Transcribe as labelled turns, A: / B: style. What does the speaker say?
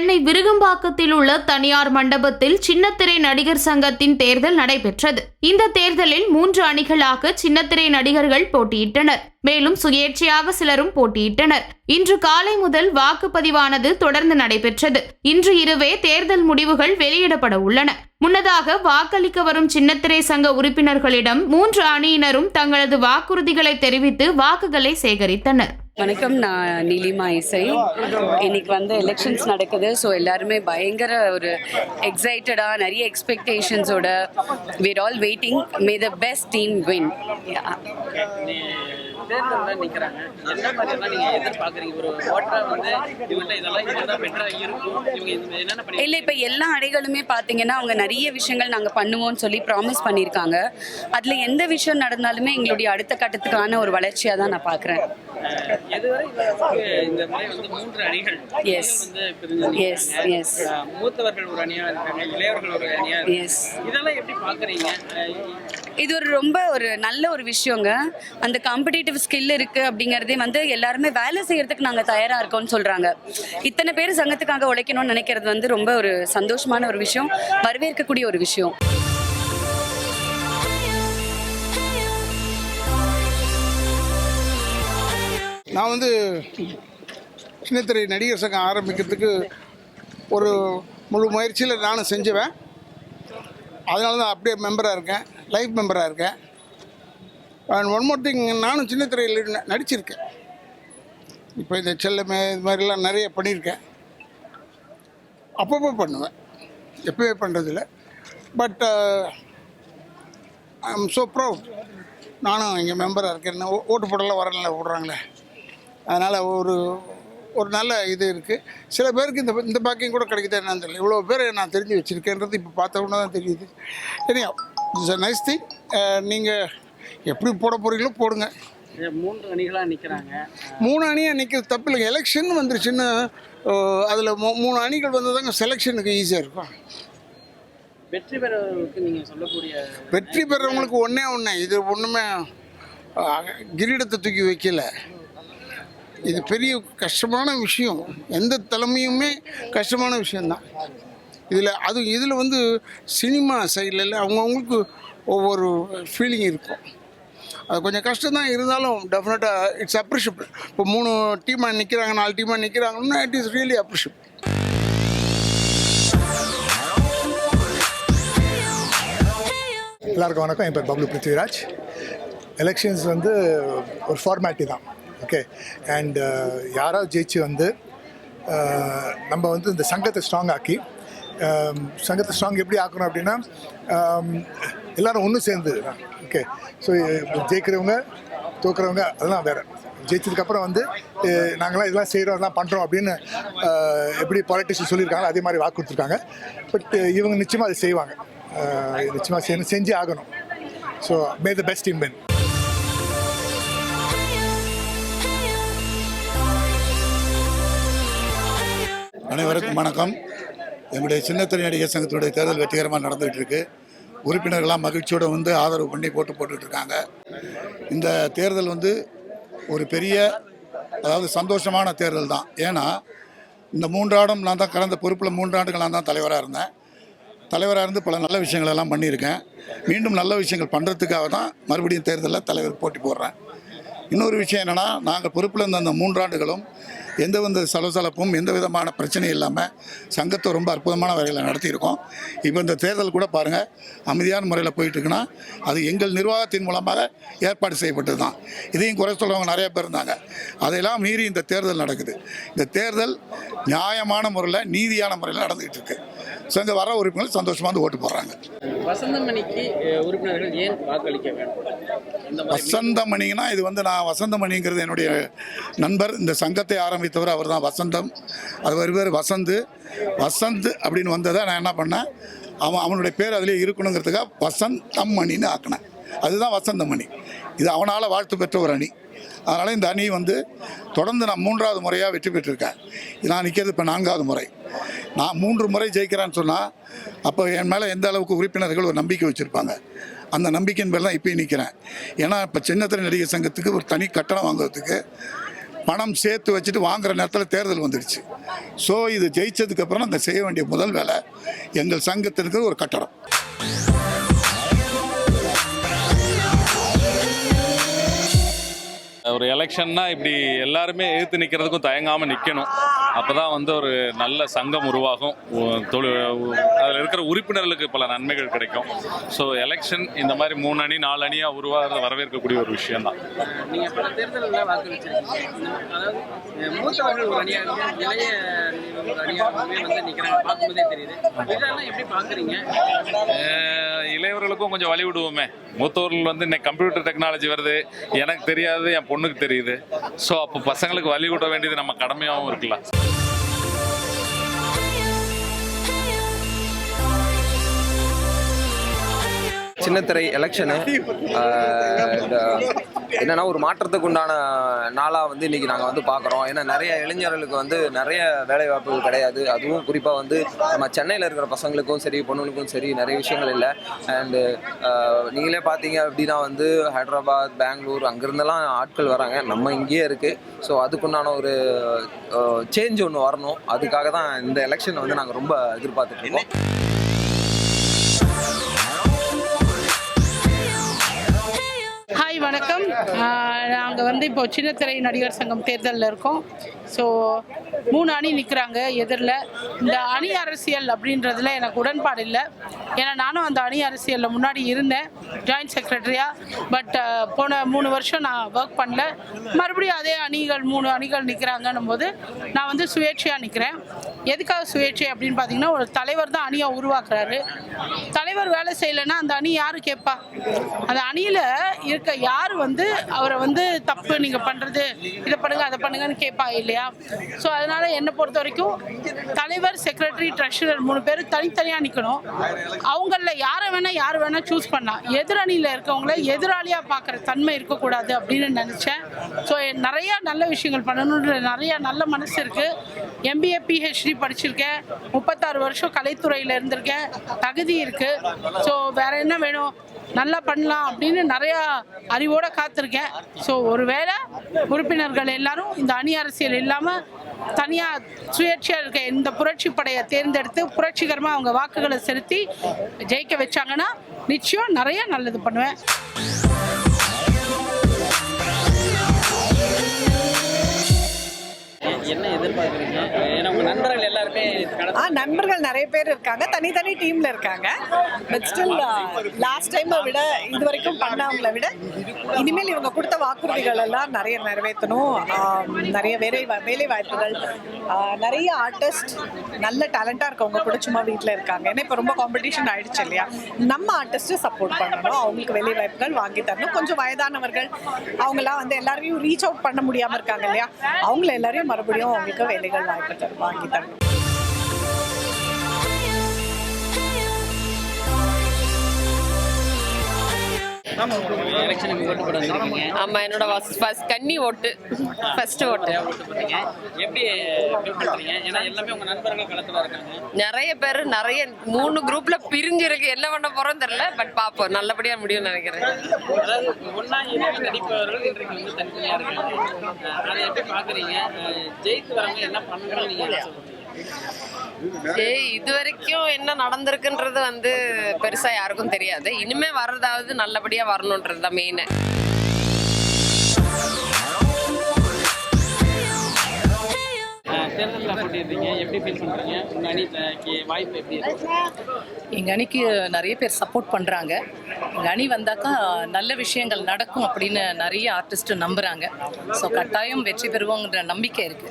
A: சென்னை விருகம்பாக்கத்தில் உள்ள தனியார் மண்டபத்தில் சின்னத்திரை நடிகர் சங்கத்தின் தேர்தல் நடைபெற்றது. இந்த தேர்தலில் மூன்று அணிகளாக சின்னத்திரை நடிகர்கள் போட்டியிட்டனர். மேலும் சுயேட்சையாக சிலரும் போட்டியிட்டனர். இன்று காலை முதல் வாக்குப்பதிவானது தொடர்ந்து நடைபெற்றது. இன்று இரவே தேர்தல் முடிவுகள் வெளியிடப்பட உள்ளன. முன்னதாக வாக்களிக்க வரும் சின்னத்திரை சங்க உறுப்பினர்களிடம் மூன்று அணியினரும் தங்களது வாக்குறுதிகளை தெரிவித்து வாக்குகளை சேகரித்தனர்.
B: வணக்கம் நான் நீலிமா இசை. இன்னைக்கு வந்து எலெக்ஷன்ஸ் நடக்குது ஸோ எல்லாருமே பயங்கர ஒரு எக்ஸைட்டடாக நிறைய எக்ஸ்பெக்டேஷன்ஸோட we're all waiting may the best team win
C: தேர்தலில் என்ன எதிர்பார்க்குறீங்க. ஒரு வந்து இதெல்லாம் இருக்கும். இவங்க என்னென்ன பண்ணி
B: இல்லை இப்போ எல்லா அணிகளுமே பார்த்தீங்கன்னா அவங்க நிறைய விஷயங்கள் நாங்கள் பண்ணுவோம்னு சொல்லி ப்ராமிஸ் பண்ணியிருக்காங்க. அதில் எந்த விஷயம் நடந்தாலுமே எங்களுடைய அடுத்த கட்டத்துக்கான ஒரு வளர்ச்சியாக தான் நான் பார்க்குறேன்
C: இந்த முறை வந்து மூன்று அணிகள். நிற்கிறாங்க.
B: yes.
C: அஹ், மூத்தவர்கள் ஒரு அணியா இருக்காங்க இளையவர்கள் ஒரு அணியா இருக்காங்க.
B: எஸ்
C: இதெல்லாம் எப்படி பார்க்குறீங்க
B: இது ஒரு ரொம்ப ஒரு நல்ல ஒரு விஷயங்க. அந்த காம்படிட்டிவ் ஸ்கில் இருக்குது அப்படிங்கிறதே வந்து எல்லாருமே வேலை செய்கிறதுக்கு நாங்கள் தயாராக இருக்கோம்னு சொல்கிறாங்க இத்தனை பேர் சங்கத்துக்காக உழைக்கணும்னு நினைக்கிறது வந்து ரொம்ப ஒரு சந்தோஷமான ஒரு விஷயம். வரவேற்கக்கூடிய ஒரு விஷயம்.
D: நான் வந்து சின்னத்திரை நடிகர் சங்கம் ஆரம்பிக்கிறதுக்கு ஒரு முழு முயற்சியில் நானும் செஞ்சுவேன். அதனால தான் அப்படியே மெம்பராக இருக்கேன். லைஃப் மெம்பராக இருக்கேன். அண்ட் ஒன் மோர் திங் நானும் சின்ன திரையில் நடிச்சிருக்கேன். இப்போ இந்த செல்லமே இது மாதிரிலாம் நிறைய பண்ணியிருக்கேன் அப்பப்போ பண்ணுவேன். எப்பவே பண்ணுறதில்ல but I uh, am so proud நானும் இங்கே மெம்பராக இருக்கேன். ஓ- ஓட்டு போடலாம் வரல விடுறாங்களே. அதனால் ஒரு ஒரு நல்ல இது இருக்குது சில பேருக்கு இந்த இந்த பாக்கியம் கூட கிடைக்குது என்னன்னு தெரியல. இவ்வளோ பேர் நான் தெரிஞ்சு வச்சுருக்கேன்றது இப்போ பார்த்த உடனே தான் தெரியுது. சரியா இட்ஸ் அ நைஸ் திங் நீங்கள் எப்படி போட போகிறீங்களோ போடுங்க.
C: மூன்று அணிகளாக நிற்கிறாங்க.
D: மூணு அணியாக நிற்கிறது தப்பு இல்லைங்க. எலெக்ஷன் வந்துருச்சுன்னு அதில் மூணு அணிகள் வந்ததாங்க செலெக்ஷனுக்கு ஈஸியாக இருக்கும்.
C: வெற்றி பெறவர்களுக்கு நீங்கள் சொல்லக்கூடிய
D: வெற்றி பெறவங்களுக்கு ஒன்றே ஒன்று இது ஒன்றுமே கிரீடத்தை தூக்கி வைக்கல. இது பெரிய கஷ்டமான விஷயம். எந்த தலைமையுமே கஷ்டமான விஷயந்தான் இதில் அது இதில் வந்து சினிமா சைடில் அவங்கவுங்களுக்கு ஒவ்வொரு ஃபீலிங் இருக்கும். அது கொஞ்சம் கஷ்டம் தான் இருந்தாலும் டெஃபினட்டாக இட்ஸ் அப்ரிஷியபிள் இப்போ மூணு டீமாக நிற்கிறாங்க நாலு டீமாக நிற்கிறாங்கன்னா இட் இஸ் ரியலி அப்ரிஷியபிள்
E: எல்லாருக்கும் வணக்கம். என் பேர் பப்ளு பிருத்விராஜ். எலெக்ஷன்ஸ் வந்து ஒரு ஃபார்மேட்டி தான் ஓகே அண்ட் யாராவது ஜெயிச்சு வந்து uh, நம்ம வந்து இந்த சங்கத்தை ஸ்ட்ராங் ஆக்கி சங்கத்தை ஸ்ட்ராங் எப்படி ஆக்கணும் அப்படின்னா எல்லாரும் ஒன்று சேர்ந்து. ஓகே ஸோ ஜெயிக்கிறவங்க தோக்குறவங்க அதெல்லாம் வேறு. ஜெயிச்சதுக்கப்புறம் வந்து நாங்களாம் இதெல்லாம் செய்கிறோம் இதெல்லாம் பண்ணுறோம் அப்படின்னு எப்படி பாலிட்டிஷியன் சொல்லியிருக்காங்க அதே மாதிரி வாக்கு கொடுத்துருக்காங்க. பட் இவங்க நிச்சயமாக அதை செய்வாங்க. நிச்சயமாக செய்யணும் செஞ்சே ஆகணும். So may the best in win
F: அனைவருக்கும் வணக்கம். எங்களுடைய சின்னத்திரை நடிகர் சங்கத்தினுடைய தேர்தல் வெற்றிகரமாக நடந்துகிட்டு இருக்கு உறுப்பினர்கள்லாம் மகிழ்ச்சியோடு வந்து ஆதரவு பண்ணி போட்டு போட்டுக்கிட்டு இருக்காங்க இந்த தேர்தல் வந்து ஒரு பெரிய அதாவது சந்தோஷமான தேர்தல் தான். ஏன்னா இந்த மூன்றாண்டும் நான் தான் கடந்த பொறுப்பில் மூன்றாண்டுகள் நான் தான் தலைவராக இருந்தேன். தலைவராக இருந்து பல நல்ல விஷயங்கள் எல்லாம் பண்ணியிருக்கேன். மீண்டும் நல்ல விஷயங்கள் பண்ணுறதுக்காக தான் மறுபடியும் தேர்தலில் தலைவர் போட்டி போடுறேன். இன்னொரு விஷயம் என்னென்னா நாங்கள் பொறுப்பில் இருந்த அந்த மூன்றாண்டுகளும் எந்த வித சலசலப்பும் எந்த விதமான பிரச்சனையும் இல்லாமல் சங்கத்தை ரொம்ப அற்புதமான வகையில் நடத்தியிருக்கோம். இப்போ இந்த தேர்தல் கூட பாருங்கள் அமைதியான முறையில் போயிட்டு இருக்குன்னா அது எங்கள் நிர்வாகத்தின் மூலமாக ஏற்பாடு செய்யப்பட்டது தான் இதையும் குறை சொல்கிறவங்க நிறைய பேர் இருந்தாங்க. அதையெல்லாம் மீறி இந்த தேர்தல் நடக்குது. இந்த தேர்தல் நியாயமான முறையில் நீதியான முறையில் நடந்துகிட்டு இருக்கு ஸோ இங்கே வர உறுப்பினர்கள் சந்தோஷமாக வந்து ஓட்டு போடுறாங்க.
C: வசந்தமணிக்கு உறுப்பினர்கள் ஏன் வாக்களிக்க வேண்டும்?
F: வசந்தமணிங்கன்னா இது வந்து நான் வசந்தமணிங்கிறது என்னுடைய நண்பர். இந்த சங்கத்தை ஆரம்பித்தவர் அவர் தான் வசந்தம். அது ஒரு பேர் வசந்து. வசந்த் அப்படின்னு வந்ததை நான் என்ன பண்ணேன்? அவன் அவனுடைய பேர் அதிலே இருக்கணுங்கிறதுக்காக வசந்தம் மணின்னு ஆக்கினேன். அதுதான் வசந்தமணி. இது அவனால் வாழ்த்து பெற்ற ஒரு அணி. அதனால் இந்த அணி வந்து தொடர்ந்து நான் மூன்றாவது முறையாக வெற்றி பெற்றிருக்கேன். நான் நிற்கிறது இப்போ நான்காவது முறை. நான் மூன்று முறை ஜெயிக்கிறேன்னு சொன்னால் அப்போ என் மேலே எந்த அளவுக்கு உறுப்பினர்கள் ஒரு நம்பிக்கை வச்சுருப்பாங்க? அந்த நம்பிக்கையின் பேர் தான் இப்போயும் நிற்கிறேன் ஏன்னா இப்போ சின்னத்திரை நடிகர் சங்கத்துக்கு ஒரு தனி கட்டணம் வாங்குறதுக்கு பணம் சேர்த்து வச்சுட்டு வாங்குற நேரத்தில் தேர்தல் வந்துடுச்சு ஸோ இது ஜெயிச்சதுக்கப்புறம் நாங்கள் செய்ய வேண்டிய முதல் வேலை எங்கள் சங்கத்திற்கு ஒரு கட்டடம்
G: ஒரு எலெக்ஷன்னா இப்படி எல்லாருமே எதிர்த்து நிற்கிறதுக்கும் தயங்காமல் நிற்கணும் அப்போ தான் வந்து ஒரு நல்ல சங்கம் உருவாகும். உ- தொழு அதில் இருக்கிற உறுப்பினர்களுக்கு பல நன்மைகள் கிடைக்கும். ஸோ எலெக்ஷன் இந்த மாதிரி மூணு அணி நாலு அணியாக உருவாகிறது வரவேற்கக்கூடிய ஒரு விஷயம்தான்.
C: நீங்க பல
G: இளையவர்களுக்கும் கொஞ்சம் வழி விடுவோமே. மூத்தவர்கள் வந்து இன்னைக்கு கம்ப்யூட்டர் டெக்னாலஜி வருது. எனக்கு தெரியாது என் பொண்ணுக்கு தெரியுது. ஸோ அப்போ பசங்களுக்கு வழி விட வேண்டியது நம்ம கடமையாகவும் இருக்கலாம்.
H: சின்னத்திரை எலெக்ஷனு என்னன்னா ஒரு மாற்றத்துக்கு உண்டான நாளாக வந்து இன்னைக்கு நாங்கள் வந்து பார்க்குறோம் ஏன்னா நிறைய இளைஞர்களுக்கு வந்து நிறைய வேலை வாய்ப்புகள் கிடையாது. அதுவும் குறிப்பாக வந்து நம்ம சென்னையில் இருக்கிற பசங்களுக்கும் சரி பொண்ணுங்களுக்கும் சரி நிறைய விஷயங்கள் இல்லை. அண்டு நீங்களே பார்த்தீங்க அப்படின்னா வந்து ஹைதராபாத் பெங்களூர் அங்கேருந்தெல்லாம் ஆட்கள் வராங்க. நம்ம இங்கேயே இருக்குது ஸோ அதுக்குண்டான ஒரு சேஞ்ச் ஒன்று வரணும். அதுக்காக தான் இந்த எலெக்ஷன் வந்து நாங்கள் ரொம்ப எதிர்பார்த்துட்டு இருக்கோம்.
I: வந்து இப்போ சின்னத்திரை நடிகர் சங்கம் தேர்தலில் இருக்கோம். ஸோ மூணு அணி நிற்கிறாங்க எதிரில். இந்த அணி அரசியல் அப்படின்றதுல எனக்கு உடன்பாடு இல்லை. ஏன்னா நானும் அந்த அணி அரசியலில் முன்னாடி இருந்தேன் ஜாயின்ட் செக்ரட்டரியாக பட் போன மூணு வருஷம் நான் ஒர்க் பண்ணல. மறுபடியும் அதே அணிகள் மூணு அணிகள் நிற்கிறாங்கன்னும் போது நான் வந்து சுயேட்சையாக நிற்கிறேன் எதுக்காக சுயேட்சை அப்படின்னு பார்த்தீங்கன்னா ஒரு தலைவர் தான் அணியை உருவாக்குறாரு. தலைவர் வேலை செய்யலைன்னா அந்த அணி யார் கேட்பா? அந்த அணியில் இருக்க யார் வந்து அவரை வந்து தப்பு நீங்கள் பண்ணுறது இதை பண்ணுங்க அதை பண்ணுங்கன்னு கேட்பா இல்லையா? ஸோ அதனால் என்னை பொறுத்த வரைக்கும் தலைவர் செக்ரட்டரி ட்ரெஷரர் மூணு பேர் தனித்தனியாக நிற்கணும் அவங்களில் யாரை வேணால் யார் வேணால் சூஸ் பண்ணலாம். எதிரணியில் இருக்கவங்கள எதிராளியாக பார்க்குற தன்மை இருக்கக்கூடாது அப்படின்னு நினச்சேன். ஸோ நிறையா நல்ல விஷயங்கள் பண்ணணுன்ற நிறையா நல்ல மனசு இருக்குது எம்பிஏ பிஹெச்டி படிச்சிருக்கேன். முப்பத்தாறு வருஷம் கலைத்துறையில் இருந்திருக்கேன். தகுதி இருக்குது ஸோ வேறு என்ன வேணும்? நல்லா பண்ணலாம் அப்படின்னு நிறையா அறிவோடு காத்திருக்கேன். ஸோ ஒருவேளை உறுப்பினர்கள் எல்லாரும் இந்த அணி அரசியல் இல்லாமல் தனியாக சுயேட்சையாக இருக்க இந்த புரட்சி படையை தேர்ந்தெடுத்து புரட்சிகரமாக அவங்க வாக்குகளை செலுத்தி ஜெயிக்க வச்சாங்கன்னா நிச்சயம் நிறைய நல்லது பண்ணுவேன்.
C: என்ன எதிர்பார்க்குறீங்க? ஏன்னா நண்பர்கள் எல்லாருமே
J: ஆ நண்பர்கள் நிறைய பேர் இருக்காங்க. தனித்தனி டீம்ல இருக்காங்க. பட் ஸ்டில் லாஸ்ட் டைமை விட இது வரைக்கும் பண்ணவங்களை விட இனிமேல் இவங்க கொடுத்த வாக்குறுதிகள் எல்லாம் நிறைய நிறைவேற்றணும். நிறைய வேலை வா- வேலை வாய்ப்புகள். நிறைய ஆர்டிஸ்ட் நல்ல டேலண்டாக இருக்கவங்க கூட சும்மா வீட்டில் இருக்காங்க. ஏன்னா இப்போ ரொம்ப காம்படிஷன் ஆயிடுச்சு இல்லையா? நம்ம ஆர்டிஸ்ட்டு சப்போர்ட் பண்ணணும். அவங்களுக்கு வேலை வாய்ப்புகள் வாங்கி தரணும். கொஞ்சம் வயதானவர்கள் அவங்களாம் வந்து எல்லாரையும் ரீச் அவுட் பண்ண முடியாமல் இருக்காங்க இல்லையா? அவங்கள எல்லாரையும் மறுபடியும் அவங்களுக்கு வேலைகள் வாய்ப்பு தரும் வாங்கி
C: எலெக்ஷனுக்கு ஓட்டு போட வந்திருக்கீங்க
K: ஆமா என்னோட ஃபர்ஸ்ட் கன்னி ஓட்டு. ஃபர்ஸ்ட் ஓட்டு.
C: ஓட்டு போடுறீங்க எப்படி எப்படி பண்றீங்க ஏன்னா எல்லாமே உங்க நண்பர்கள் களத்துல இருக்காங்க.
K: நிறைய பேர் நிறைய மூணு குரூப்ல பிரிஞ்சு இருக்கு. என்ன பண்ண போறோம் தெரியல பட் பாப்போம் நல்லபடியா முடியும்னு நினைக்கிறேன்.
C: அதாவது ஒன்னா இணைந்து நடிப்பவர்கள் இன்றைக்கு வந்து தனித்தனியா இருக்காங்க. அஹ் அதை எப்படி பாக்குறீங்க அஹ் ஜெயித்து வரவங்க என்ன பண்ணணும்னு
K: இது வரைக்கும் என்ன நடந்திருக்குன்றது வந்து பெருசா யாருக்கும் தெரியாது. இனிமே வர்றதாவது நல்லபடியா வரணுன்றது தான் மெயின்
C: எப்படி
J: எங்கள் அணிக்கு நிறைய பேர் சப்போர்ட் பண்ணுறாங்க எங்கள் அணி வந்தாக்கா நல்ல விஷயங்கள் நடக்கும் அப்படின்னு நிறைய ஆர்டிஸ்ட்டு நம்புகிறாங்க ஸோ கட்டாயம் வெற்றி பெறுவோங்கிற நம்பிக்கை இருக்குது